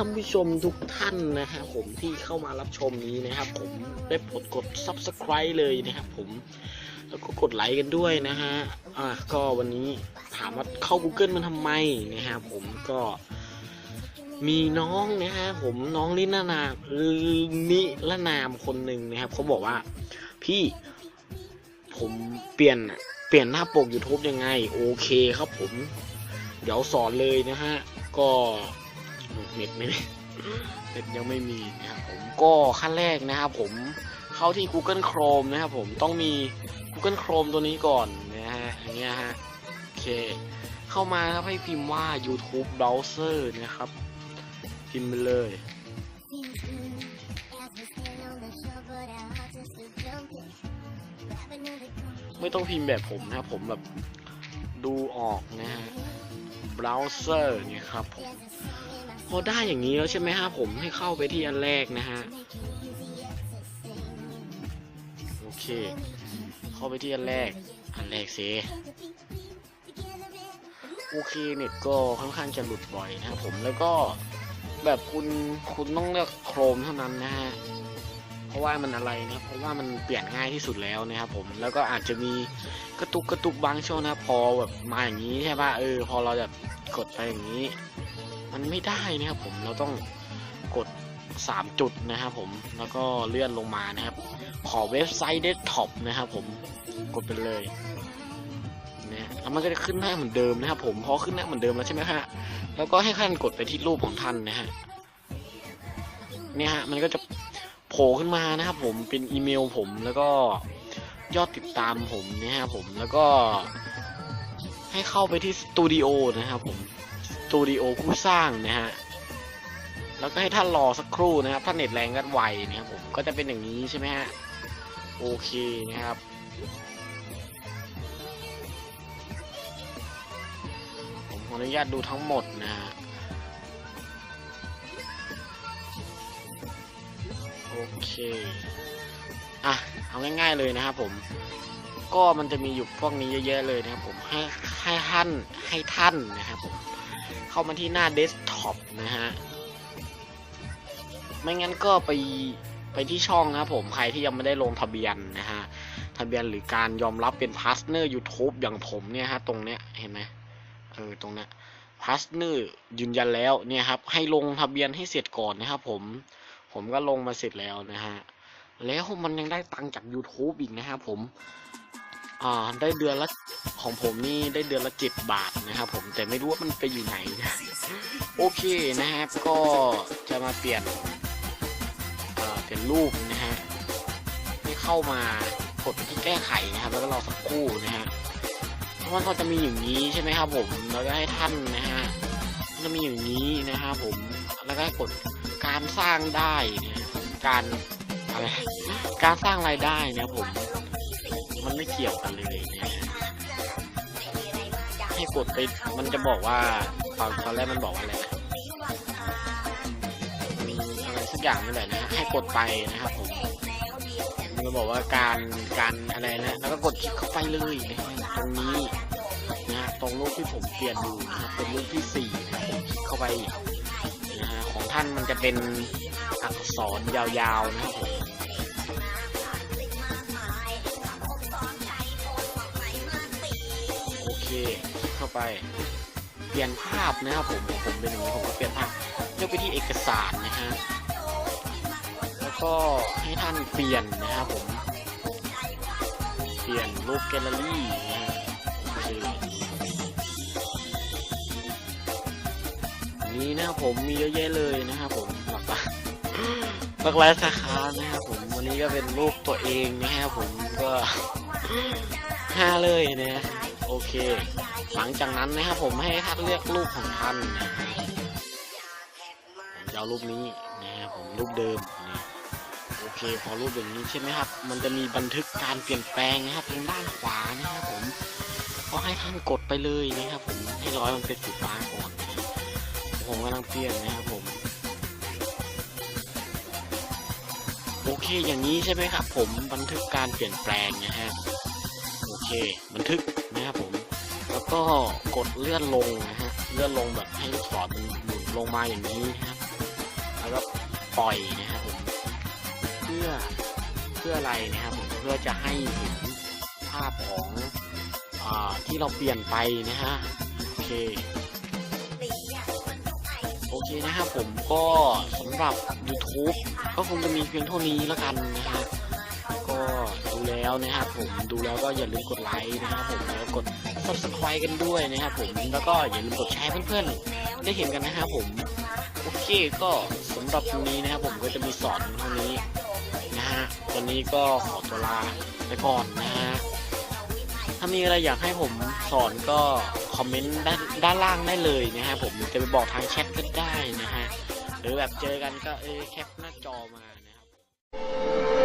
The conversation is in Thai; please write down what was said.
ท่านผู้ชมทุกท่านนะฮะผมที่เข้ามารับชมนี้นะครับ ผมได้กดกด subscribe เลยนะครับ ผมแล้วก็กดไลค์กันด้วยนะฮะอะก็วันนี้ถามว่าเข้า Google มันทำไมนะฮะผมก็มีน้องนะฮะผมน้องลินานามนิละนามคนหนึ่งนะครับเขาบอกว่าพี่ผมเปลี่ยนเปลี่ยนหน้าปก YouTube ยังไง โอเคครับผม เดี๋ยวสอนเลยนะฮะ ก็ เน็ตไม่มีเน็ตยังไม่มีนะครับผมก็ขั้นแรกนะครับผมเข้าที่ Google Chrome นะครับผมต้องมี Google Chrome ตัวนี้ก่อนนะฮะอย่างเงี้ยฮะโอเค เข้ามาครับให้พิมพ์ว่า YouTube Browser นะครับ พิมพ์ไปเลยไม่ต้องพิมพ์แบบผมนะครับผมแบบดูออกนะฮะ browser เนี่ยครับผม พอได้อย่างนี้แล้วใช่ไหมฮะผมให้เข้าไปที่อันแรกนะฮะโอเค เข้าไปที่อันแรก อันแรกเซโอเคเน็ตก็ค่อนข้างจะหลุดบ่อยนะครับผมแล้วก็แบบคุณคุณต้องเลือกโครมเท่านั้นนะฮะเพราะว่ามันอะไรนะเพราะว่ามันเปลี่ยนง่ายที่สุดแล้วนะครับผมแล้วก็อาจจะมีกระตุกกระตุกบางช่วงนะพอแบบมาอย่างนี้ใช่ป่ะเออพอเราแบบกดไปอย่างนี้ มันไม่ได้นะครับผมเราต้องกด 3 จุดนะครับผมแล้วก็เลื่อนลงมานะครับ ขอเว็บไซต์เดสก์ท็อปนะครับผมกดไปเลยนะแล้วมันก็จะขึ้นหน้าเหมือนเดิมนะครับผมพอขึ้นหน้าเหมือนเดิมแล้วใช่ไหมฮะแล้วก็ให้ท่านกดไปที่รูปของท่านนะฮะเนี่ยฮะมันก็จะโผล่ขึ้นมานะครับผมเป็นอีเมลผมแล้วก็ยอดติดตามผมนะครับผมแล้วก็ให้เข้าไปที่สตูดิโอนะครับผม ตูดิโอผู้สร้างนะฮะ แล้วก็ให้ท่านรอสักครู่นะครับ ถ้าเน็ตแรงก็ไวนะครับผม ก็จะเป็นอย่างนี้ใช่ไหมฮะ โอเคนะครับ ผมขออนุญาตดูทั้งหมดนะฮะ โอเค อะ เอาง่ายๆเลยนะครับผมก็มันจะมีอยู่พวกนี้เยอะๆเลยนะครับผมให้ให้ท่านให้ท่านนะครับผม เข้ามาที่หน้าเดสก์ท็อปนะฮะ ไม่งั้นก็ไปไปที่ช่องนะผมใครที่ยังไม่ได้ลงทะเบียนนะฮะ ทะเบียนหรือการยอมรับเป็นพาร์ทเนอร์ YouTube อย่างผมเนี่ยฮะ ตรงเนี้ยเห็นไหมเออตรงเนี้ยพาร์ทเนอร์ยืนยันแล้วเนี่ยครับ ให้ลงทะเบียนให้เสร็จก่อนนะครับผมผมก็ลงมาเสร็จแล้วนะฮะ แล้วมันยังได้ตังค์จาก YouTube อีกนะครับผม อ่าได้เดือนละของผมนี่ได้เดือนละเจ็ดบาทนะครับผมแต่ไม่รู้ว่ามันไปอยู่ไหน โอเคนะครับก็จะมาเปลี่ยนอ่าเปลี่ยนรูปนะฮะให้เข้ามากดไปที่แก้ไขนะครับ แล้วก็รอสักครู่นะฮะเพราะมันก็จะมีอย่างนี้ใช่ไหมครับผมแล้วก็ให้ท่านนะฮะมันจะมีอย่างนี้นะครับผมแล้วก็กดการสร้างได้เนี่ยการอะไรการสร้างรายได้นะครับผม ไม่เกี่ยวกันเลยเนะฮะให้กดไปมันจะบอกว่าตอนตอนแรกมันบอกว่าอะไรนะมีอะไรสักอย่างนี่แหละนะให้กดไปนะครับผมมันจะบอกว่าการการอะไรนะแล้วก็กดคลิกเข้าไปเลยนะตรงนี้นะตรงรูปที่ผมเปลี่ยนอยู่นะครับเป็นรูปที่สี่นะครับผมคลิกเข้าไปนะฮะของท่านมันจะเป็นอักษรยาวๆนะครับผม เคลิกเข้าไป เปลี่ยนภาพนะครับผมของผมเป็นอย่างนี้ผมก็เปลี่ยนภาพเลือกไปที่เอกสารนะฮะแล้วก็ให้ท่านเปลี่ยนนะครับผม เปลี่ยนรูปแกลเลอรี่นะนี้นะครับผมมีเยอะแยะเลยนะครับผมหลักหลายหลากหลายสาขานะครับผมวันนี้ก็เป็นรูปตัวเองนะครับผมก็ห้าเลยนะ โอเค หลังจากนั้นนะครับผมให้ท่านเลือกรูปของท่านนะฮะผมจะเอารูปนี้นะครับผมรูปเดิมนะโอเคพอรูปอย่างนี้ใช่ไหมครับ มันจะมีบันทึกการเปลี่ยนแปลงนะครับทางด้านขวานะครับผมก็ให้ท่านกดไปเลยนะครับ ผมให้ร้อยมันเป็นสีฟ้าก่อนผมกำลังเปลี่ยนนะครับผมโอเคอย่างนี้ใช่ไหมครับ ผมบันทึกการเปลี่ยนแปลงนะฮะโอเค บันทึก ก็กดเลื่อนลงนะฮะ เลื่อนลงแบบให้ลูกศรมันหมุนลงมาอย่างนี้นะครับแล้วก็ปล่อยนะครับผม เพื่อเพื่ออะไรนะครับผม เพื่อจะให้เห็นภาพของอ่าที่เราเปลี่ยนไปนะฮะ โอเค โอเคนะครับผมก็สำหรับ YouTube ก็คงจะมีเพียงเท่านี้แล้วกันนะฮะก็ ดูแล้วนะครับผมดูแล้วก็อย่าลืมกดไลค์นะครับผมแล้วกด subscribe กันด้วยนะครับผมแล้วก็อย่าลืมกดแชร์เพื่อนๆ ได้เห็นกันนะครับผมโอเคก็สำหรับวันนี้นะครับผมก็จะมีสอนเท่านี้นะฮะวันนี้ก็ขอตัวลาไปก่อนนะฮะถ้ามีอะไรอยากให้ผมสอนก็คอมเมนต์ด้านด้านล่างได้เลยนะฮะผมจะไปบอกทางแชทก็ได้นะฮะหรือแบบเจอกันก็เออแคปหน้าจอมานะครับ